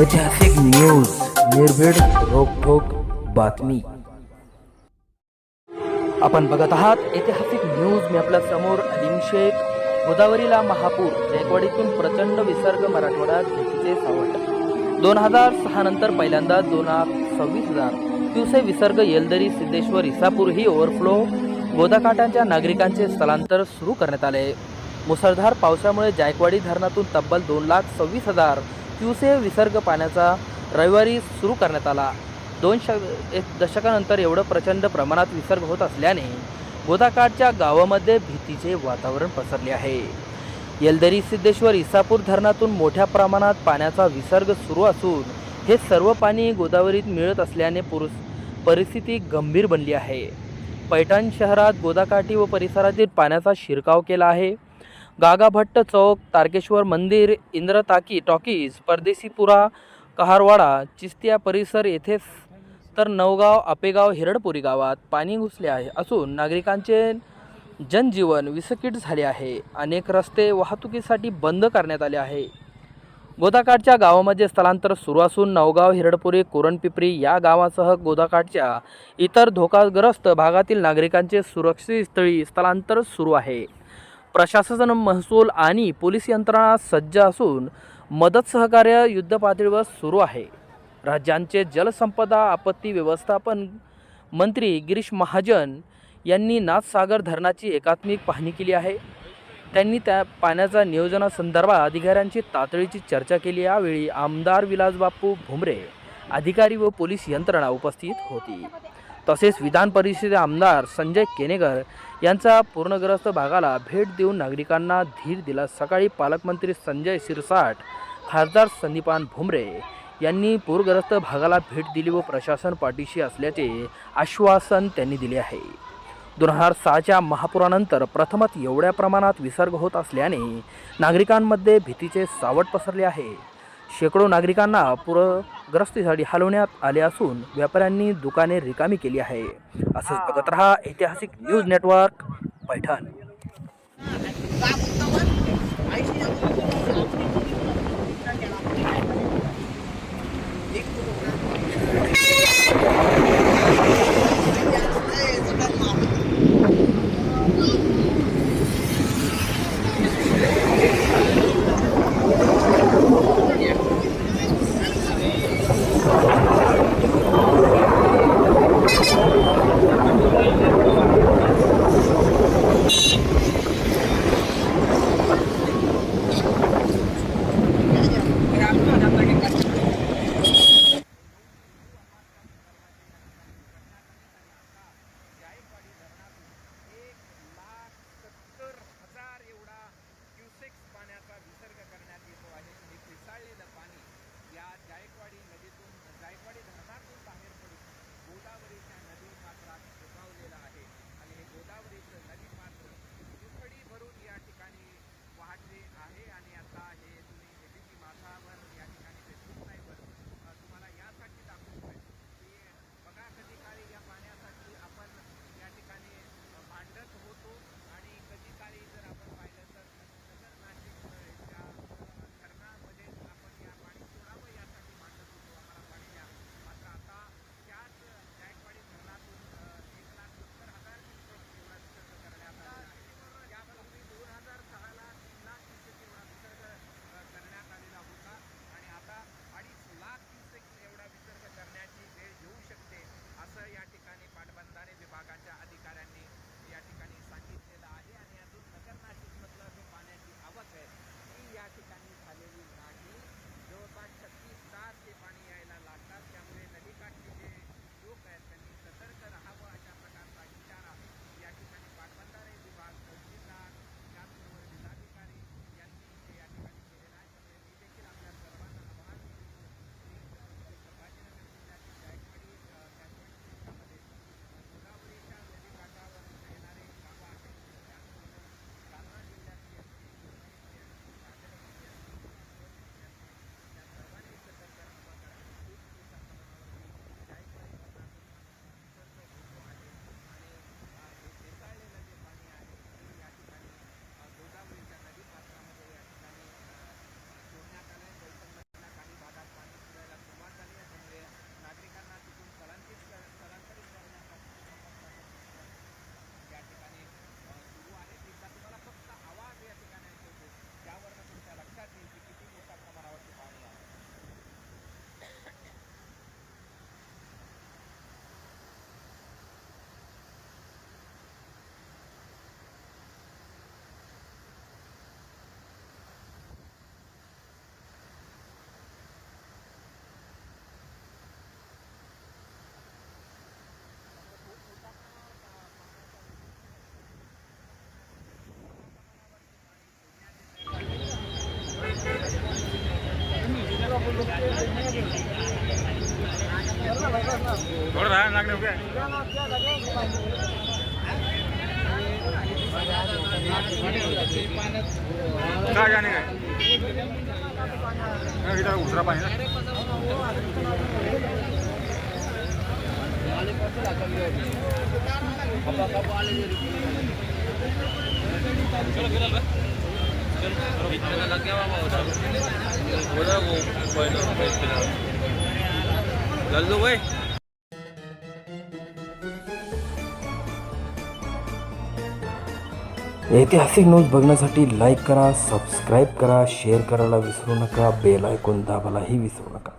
ऐतिहासिक न्यूज निर्भीड रोखोक बातमी. आपण बघत आहात ऐतिहासिक न्यूज मी आपल्यासमोर अलीम शेख गोदावरीला महापूर जायकवाडीतून प्रचंड विसर्ग मराठवाड्यात भीतीचे सावट. दोन हजार सहा नंतर पहिल्यांदा दोन लाख सव्वीस हजार क्युसे विसर्ग येलदरी सिद्धेश्वर इसापूर ही ओव्हरफ्लो गोदाकाठांच्या नागरिकांचे स्थलांतर सुरू करण्यात आले. मुसळधार पावसामुळे जायकवाडी धरणातून तब्बल दोन लाख सव्वीस हजार क्युसे विसर्ग पाण्याचा रविवारी सुरू करण्यात आला. दोन श एक दशकानंतर एवढं प्रचंड प्रमाणात विसर्ग होत असल्याने गोदाकाठच्या गावामध्ये भीतीचे वातावरण पसरले आहे. येलदरी सिद्धेश्वर इसापूर धरणातून मोठ्या प्रमाणात पाण्याचा विसर्ग सुरू असून हे सर्व पाणी गोदावरीत मिळत असल्याने पुरुष परिस्थिती गंभीर बनली आहे. पैठण शहरात गोदाकाठी व परिसरातील पाण्याचा शिरकाव केला आहे. गागाभट्ट चौक तारकेश्वर मंदिर इंद्रताकी टॉकीज परदेशीपुरा कहारवाडा चिस्तिया परिसर येथेच तर नवगाव आपेगाव हिरडपुरी गावात पाणी घुसले आहे असून नागरिकांचे जनजीवन विसकीट झाले आहे. अनेक रस्ते वाहतुकीसाठी बंद करण्यात आले आहे. गोदाकाठच्या गावामध्ये स्थलांतर सुरू असून नवगाव हिरडपुरी कोरणपिपरी या गावासह गोदाकाठच्या इतर धोकाग्रस्त भागातील नागरिकांचे सुरक्षित स्थळी स्थलांतर सुरू आहे. प्रशासन महसूल आणि पोलीस यंत्रणा सज्ज असून मदत सहकार्य युद्धपातळीवर सुरू आहे. राज्यांचे जलसंपदा आपत्ती व्यवस्थापन मंत्री गिरीश महाजन यांनी नाथसागर धरणाची एकात्मिक पाहणी केली आहे. त्यांनी त्या पाण्याच्या नियोजनासंदर्भात अधिकाऱ्यांची तातडीची चर्चा केली. यावेळी आमदार विलासबापू भुमरे अधिकारी व पोलीस यंत्रणा उपस्थित होती. तसेच विधान परिषद आमदार संजय केनेकर यांचा पूर्णग्रस्त भागाला भेट देऊन नागरिकांना धीर दिला. सकाळी पालकमंत्री संजय शिरसाट खासदार संदीपान भुमरे यांनी पूरग्रस्त भागाला भेट दिली व प्रशासन पाठीशी असल्याचे आश्वासन त्यांनी दिले आहे. दोन हजार सहाच्या महापुरानंतर प्रथमच एवढ्या प्रमाणात विसर्ग होत असल्याने नागरिकांमध्ये भीतीचे सावट पसरले आहे. शेकडो नागरिकांना पूरग्रस्तीसाठी हलवण्यात आले असून व्यापाऱ्यांनी दुकाने रिकामी केली आहे. असंच बघत रहा ऐतिहासिक न्यूज नेटवर्क पैठण. थोड़ा रहा नागने हो कहाँ जाने का इधर दूसरा पानी ना। चलो फिर लल्लू भाई ऐतिहासिक न्यूज बघण्यासाठी लाईक करा सबस्क्राईब करा शेअर करायला विसरू नका बेल ऐकून दाबायलाही विसरू नका.